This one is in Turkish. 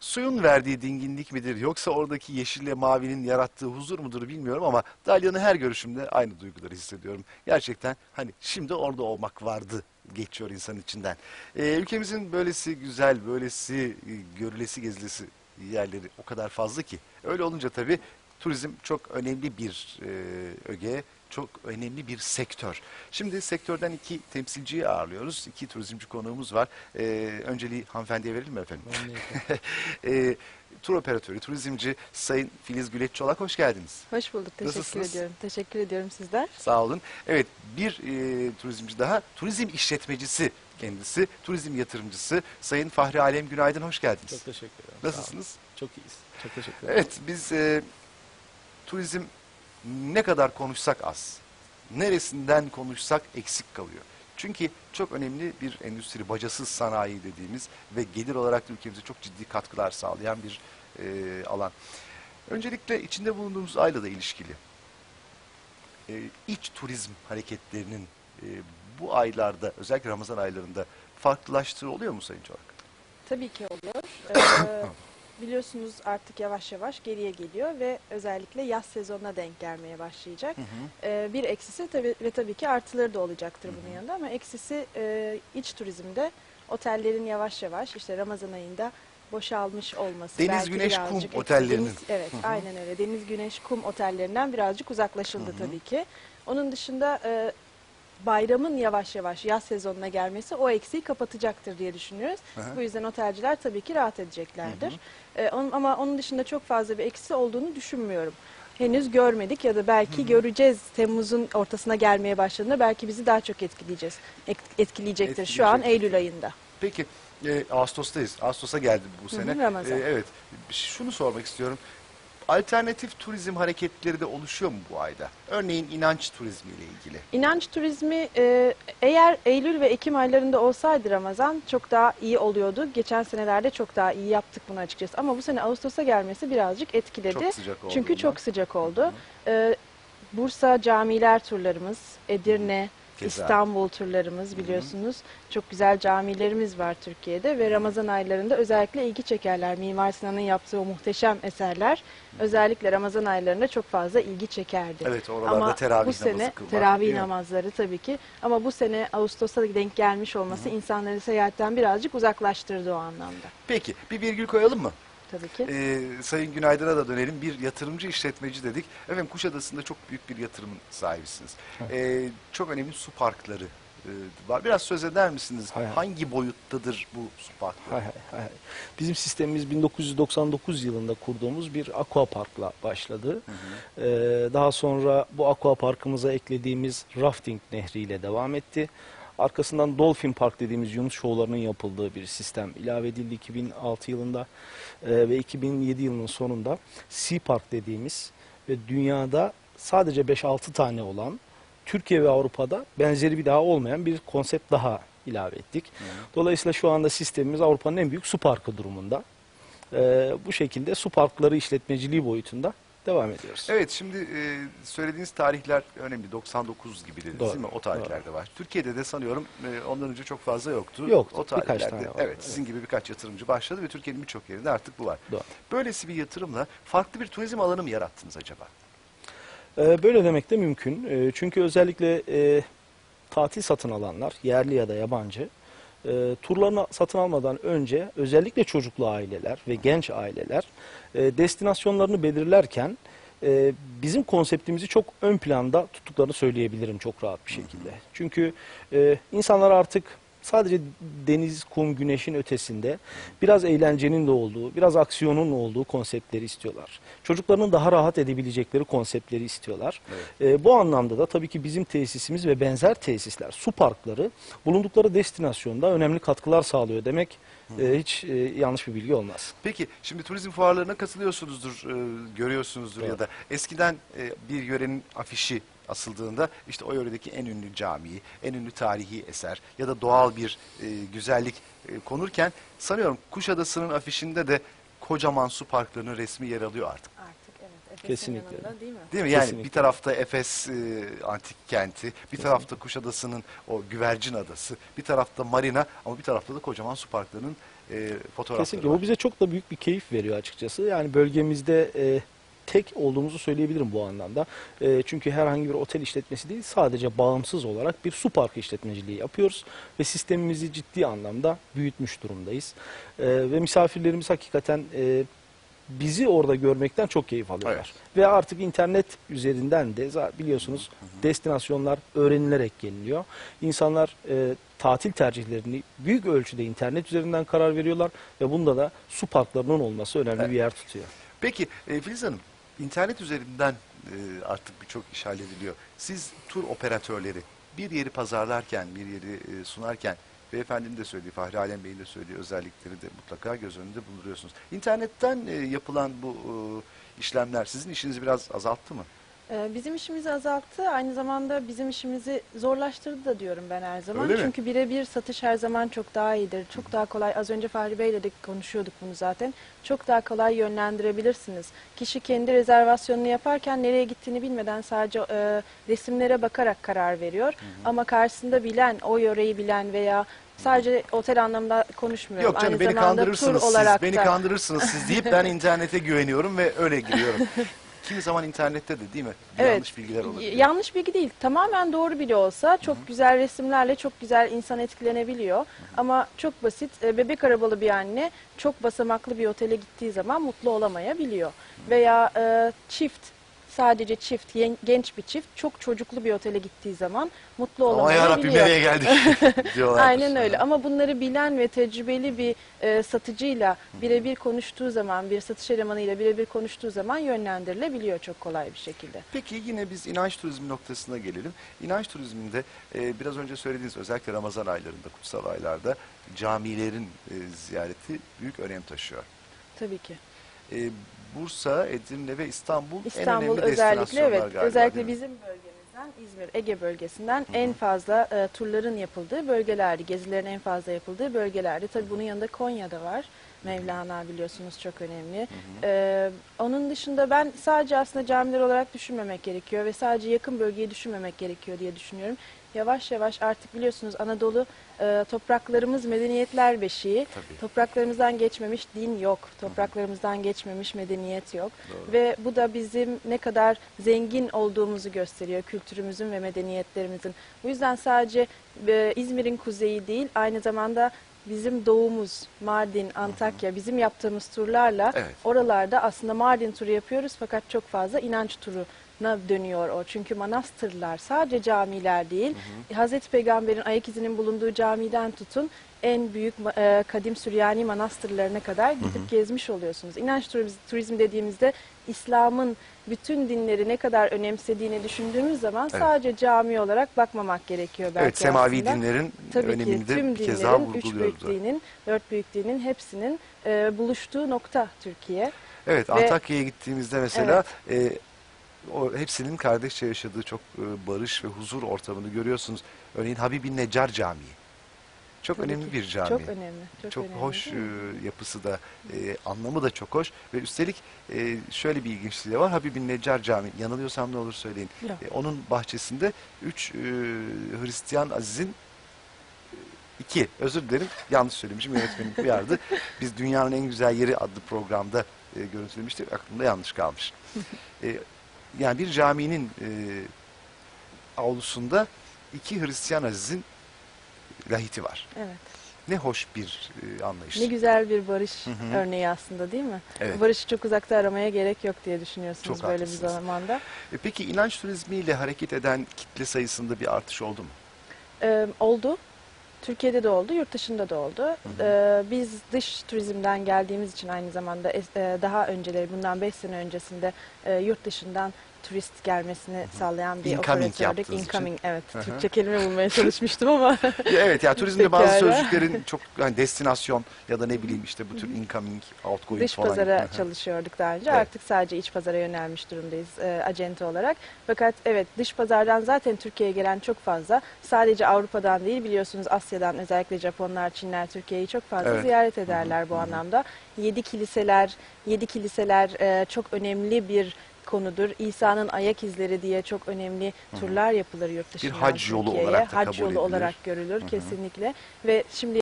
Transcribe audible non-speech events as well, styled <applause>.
suyun verdiği dinginlik midir yoksa oradaki yeşille mavinin yarattığı huzur mudur bilmiyorum ama Dalyan'ı her görüşümde aynı duyguları hissediyorum. Gerçekten hani şimdi orada olmak vardı geçiyor insanın içinden. Ee, ülkemizin böylesi güzel, böylesi e, görülesi gezilesi yerleri o kadar fazla ki. Öyle olunca tabii turizm çok önemli bir e, öge, çok önemli bir sektör. Şimdi sektörden iki temsilciyi ağırlıyoruz. İki turizmci konuğumuz var. E, önceliği hanımefendiye verelim mi efendim? e, <laughs> tur operatörü, turizmci Sayın Filiz Güleç Çolak hoş geldiniz. Hoş bulduk. Teşekkür Nasılsınız? ediyorum. Teşekkür ediyorum sizler. Sağ olun. Evet bir e, turizmci daha, turizm işletmecisi kendisi, turizm yatırımcısı Sayın Fahri Alem Günaydın hoş geldiniz. Çok teşekkür ederim. Nasılsınız? Çok iyiyiz. Çok teşekkür ederim. Evet biz e, turizm ne kadar konuşsak az. Neresinden konuşsak eksik kalıyor. Çünkü çok önemli bir endüstri, bacasız sanayi dediğimiz ve gelir olarak da ülkemize çok ciddi katkılar sağlayan bir e, alan. Öncelikle içinde bulunduğumuz ayla da ilişkili. E, iç turizm hareketlerinin e, bu aylarda, özellikle Ramazan aylarında farklılaştığı oluyor mu Sayın Çolak? Tabii ki oluyor. <coughs> Ee, biliyorsunuz artık yavaş yavaş geriye geliyor ve özellikle yaz sezonuna denk gelmeye başlayacak. Ee, bir eksisi tabii, ve tabii ki artıları da olacaktır bunun yanında ama eksisi e, iç turizmde otellerin yavaş yavaş işte Ramazan ayında boşalmış olması. Deniz, belki güneş, kum eksik- otellerinin. Deniz- evet aynen öyle. Deniz, güneş, kum otellerinden birazcık uzaklaşıldı tabii ki. Onun dışında e, bayramın yavaş yavaş yaz sezonuna gelmesi o eksiği kapatacaktır diye düşünüyoruz. Hı hı. Bu yüzden otelciler tabii ki rahat edeceklerdir. Ee, onun- ama onun dışında çok fazla bir eksi olduğunu düşünmüyorum. Henüz görmedik ya da belki göreceğiz Temmuz'un ortasına gelmeye başladığında belki bizi daha çok etkileyeceğiz. Ek- etkileyecektir şu an. Eylül ayında. Peki e, Ağustos'tayız. Ağustos'a geldi bu Hı hı, sene. Ramazan. E, evet. Şunu sormak istiyorum. Alternatif turizm hareketleri de oluşuyor mu bu ayda? Örneğin inanç turizmi ile ilgili. İnanç turizmi e, eğer Eylül ve Ekim aylarında olsaydı Ramazan çok daha iyi oluyordu. Geçen senelerde çok daha iyi yaptık bunu açıkçası. Ama bu sene Ağustos'a gelmesi birazcık etkiledi. Çok sıcak oldu. Çünkü çok sıcak oldu. Ee, Bursa camiler turlarımız, Edirne, Keza. İstanbul turlarımız biliyorsunuz. Çok güzel camilerimiz var Türkiye'de ve Ramazan aylarında özellikle ilgi çekerler. Mimar Sinan'ın yaptığı o muhteşem eserler özellikle Ramazan aylarında çok fazla ilgi çekerdi. Evet oralarda Ama teravih bu sene kılmak, teravih namazları tabii ki ama bu sene Ağustos'a denk gelmiş olması insanları seyahatten birazcık uzaklaştırdı o anlamda. Peki bir virgül koyalım mı? Tabii ki. Ee, Sayın Günaydın'a da dönelim. Bir yatırımcı işletmeci dedik. Efendim Kuşadası'nda çok büyük bir yatırımın sahibisiniz. Ee, çok önemli su parkları e, var. Biraz söz eder misiniz? Hay hay. Hangi boyuttadır bu su parkları? Hay hay hay. Bizim sistemimiz 1999 yılında kurduğumuz bir aqua parkla başladı. Ee, daha sonra bu aqua parkımıza eklediğimiz rafting nehriyle devam etti. Arkasından Dolphin Park dediğimiz yunus şovlarının yapıldığı bir sistem ilave edildi 2006 yılında Ee, ve 2007 yılının sonunda Sea Park dediğimiz ve dünyada sadece 5-6 tane olan Türkiye ve Avrupa'da benzeri bir daha olmayan bir konsept daha ilave ettik. Dolayısıyla şu anda sistemimiz Avrupa'nın en büyük su parkı durumunda. Ee, bu şekilde su parkları işletmeciliği boyutunda devam ediyoruz. Evet şimdi e, söylediğiniz tarihler önemli. 99 gibi dediniz Doğru, değil mi? O tarihlerde var. Türkiye'de de sanıyorum e, ondan önce çok fazla yoktu. Yoktu, O birkaç tarihlerde. tane var, Evet, evet. sizin gibi birkaç yatırımcı başladı ve Türkiye'nin birçok yerinde artık bu var. Doğru. Böylesi bir yatırımla farklı bir turizm alanı mı yarattınız acaba? Ee, böyle demek de mümkün. Ee, çünkü özellikle e, tatil satın alanlar, yerli ya da yabancı, e, turlarını satın almadan önce özellikle çocuklu aileler ve genç aileler e, destinasyonlarını belirlerken e, bizim konseptimizi çok ön planda tuttuklarını söyleyebilirim çok rahat bir şekilde. Çünkü e, insanlar artık sadece deniz, kum, güneşin ötesinde biraz eğlencenin de olduğu, biraz aksiyonun olduğu konseptleri istiyorlar. Çocuklarının daha rahat edebilecekleri konseptleri istiyorlar. E, bu anlamda da tabii ki bizim tesisimiz ve benzer tesisler, su parkları bulundukları destinasyonda önemli katkılar sağlıyor demek e, hiç e, yanlış bir bilgi olmaz. Peki şimdi turizm fuarlarına katılıyorsunuzdur, e, görüyorsunuzdur ya Doğru. da eskiden e, bir yörenin afişi asıldığında işte o yöredeki en ünlü camiyi, en ünlü tarihi eser ya da doğal bir e, güzellik e, konurken sanıyorum Kuşadası'nın afişinde de kocaman su parklarının resmi yer alıyor artık. Artık evet Kesinlikle. yanında, değil mi? Değil mi? Yani Kesinlikle. bir tarafta Efes e, antik kenti, bir tarafta Kuşadası'nın o güvercin adası, bir tarafta marina ama bir tarafta da kocaman su parklarının e, fotoğrafları Kesinlikle. var. Bu bize çok da büyük bir keyif veriyor açıkçası. Yani bölgemizde e, tek olduğumuzu söyleyebilirim bu anlamda. E, çünkü herhangi bir otel işletmesi değil, sadece bağımsız olarak bir su parkı işletmeciliği yapıyoruz ve sistemimizi ciddi anlamda büyütmüş durumdayız. E, ve misafirlerimiz hakikaten e, bizi orada görmekten çok keyif alıyorlar. Evet. Ve artık internet üzerinden de biliyorsunuz destinasyonlar öğrenilerek geliniyor. İnsanlar e, tatil tercihlerini büyük ölçüde internet üzerinden karar veriyorlar ve bunda da su parklarının olması önemli Evet. bir yer tutuyor. Peki e, Filiz Hanım, internet üzerinden e, artık birçok iş hallediliyor. Siz tur operatörleri bir yeri pazarlarken, bir yeri e, sunarken beyefendinin de söylediği, Fahri Alem Bey'in de söylediği özellikleri de mutlaka göz önünde bulunduruyorsunuz. İnternetten e, yapılan bu e, işlemler sizin işinizi biraz azalttı mı? Ee, Bizim işimizi azalttı. Aynı zamanda bizim işimizi zorlaştırdı da diyorum ben her zaman. Öyle mi? Çünkü birebir satış her zaman çok daha iyidir. Çok daha kolay. Az önce Fahri Bey'le de konuşuyorduk bunu zaten. Çok daha kolay yönlendirebilirsiniz. Kişi kendi rezervasyonunu yaparken nereye gittiğini bilmeden sadece e, resimlere bakarak karar veriyor. Ama karşısında bilen, o yöreyi bilen veya sadece otel anlamda konuşmuyorum. Yok canım Aynı beni zamanda kandırırsınız tur siz, olarak beni da. kandırırsınız siz deyip ben <laughs> internete güveniyorum ve öyle giriyorum. <laughs> Kimi zaman internette de değil mi? Evet. Yanlış bilgiler olabiliyor. Yanlış bilgi değil. Tamamen doğru bile olsa çok güzel resimlerle çok güzel insan etkilenebiliyor. Ama çok basit e, bebek arabalı bir anne çok basamaklı bir otele gittiği zaman mutlu olamayabiliyor. Veya e, çift sadece çift yen- genç bir çift çok çocuklu bir otele gittiği zaman mutlu Ama yarabbim olamayabiliyor. nereye <laughs> geldik diyorlar. Aynen öyle ama bunları bilen ve tecrübeli bir e, satıcıyla birebir konuştuğu zaman, bir satış elemanıyla birebir konuştuğu zaman yönlendirilebiliyor çok kolay bir şekilde. Peki yine biz inanç turizmi noktasına gelelim. İnanç turizminde e, biraz önce söylediğiniz özellikle Ramazan aylarında, kutsal aylarda camilerin e, ziyareti büyük önem taşıyor. Tabii ki. E, Bursa, Edirne ve İstanbul, en İstanbul önemli özellikle evet galiba. özellikle bizim bölgemizden İzmir Ege bölgesinden en fazla e, turların yapıldığı bölgelerdi. Gezilerin en fazla yapıldığı bölgelerdi. Tabii bunun yanında Konya'da var. Mevlana biliyorsunuz çok önemli. E, onun dışında ben sadece aslında camiler olarak düşünmemek gerekiyor ve sadece yakın bölgeyi düşünmemek gerekiyor diye düşünüyorum. Yavaş yavaş artık biliyorsunuz Anadolu e, topraklarımız medeniyetler beşiği. Tabii. Topraklarımızdan geçmemiş din yok. Topraklarımızdan geçmemiş medeniyet yok. Doğru. Ve bu da bizim ne kadar zengin olduğumuzu gösteriyor kültürümüzün ve medeniyetlerimizin. Bu yüzden sadece e, İzmir'in kuzeyi değil aynı zamanda bizim doğumuz, Mardin, Antakya bizim yaptığımız turlarla Evet. oralarda aslında Mardin turu yapıyoruz fakat çok fazla inanç turuna dönüyor o. Çünkü manastırlar sadece camiler değil. Hazreti Peygamber'in ayak izinin bulunduğu camiden tutun en büyük e, kadim Süryani manastırlarına kadar gidip gezmiş oluyorsunuz. İnanç turizm, turizmi dediğimizde İslam'ın bütün dinleri ne kadar önemsediğini düşündüğümüz zaman Evet. sadece cami olarak bakmamak gerekiyor belki Evet, semavi aslında. dinlerin Tabii önemini ki tüm bir kez daha dinlerin, üç vurguluyoruz. büyük dinin, dört büyük dinin hepsinin e, buluştuğu nokta Türkiye. Evet, Ve- Antakya'ya gittiğimizde mesela e, o hepsinin kardeşçe yaşadığı çok e, barış ve huzur ortamını görüyorsunuz. Örneğin Habibin Necar Camii. Çok Tabii önemli ki. bir cami. Çok önemli. Çok, Çok önemli, hoş e, yapısı da, e, anlamı da çok hoş ve üstelik e, şöyle bir ilginçliği de var. Habibin Necar Camii, yanılıyorsam ne olur söyleyin. Yok. E, onun bahçesinde üç e, Hristiyan Aziz'in e, iki, özür dilerim yanlış söylemişim yönetmenim uyardı. <laughs> Biz Dünyanın En Güzel Yeri adlı programda e, görüntülemiştik. Aklımda yanlış kalmış. E, <laughs> yani bir caminin e, avlusunda iki Hristiyan Aziz'in lahiti var. Evet. Ne hoş bir e, anlayış. Ne güzel bir barış Hı hı. örneği aslında değil mi? Evet. Barışı çok uzakta aramaya gerek yok diye düşünüyorsunuz Çok böyle haklısınız. bir zamanda. E, Peki inanç turizmiyle hareket eden kitle sayısında bir artış oldu mu? Ee, oldu. Türkiye'de de oldu, yurt dışında da oldu. Ee, biz dış turizmden geldiğimiz için aynı zamanda e, daha önceleri, bundan 5 sene öncesinde e, yurt dışından turist gelmesini sağlayan bir Incoming operatörlük. yaptığınız için. Incoming, evet. Hı hı. Türkçe kelime bulmaya çalışmıştım ama <laughs> Ya evet ya turizmde <laughs> bazı sözcüklerin çok yani destinasyon ya da ne bileyim işte bu tür incoming, outgoing dış falan. pazara Hı hı. çalışıyorduk daha önce. Evet. Artık sadece iç pazara yönelmiş durumdayız e, acente olarak. Fakat evet dış pazardan zaten Türkiye'ye gelen çok fazla. Sadece Avrupa'dan değil biliyorsunuz Asya'dan özellikle Japonlar, Çinler Türkiye'yi çok fazla Evet. ziyaret ederler bu anlamda. Yedi kiliseler, yedi kiliseler e, çok önemli bir konudur. İsa'nın ayak izleri diye çok önemli turlar yapılır yurt dışından hac yolu olarak da Hac kabul yolu edilir. olarak görülür kesinlikle. Ve şimdi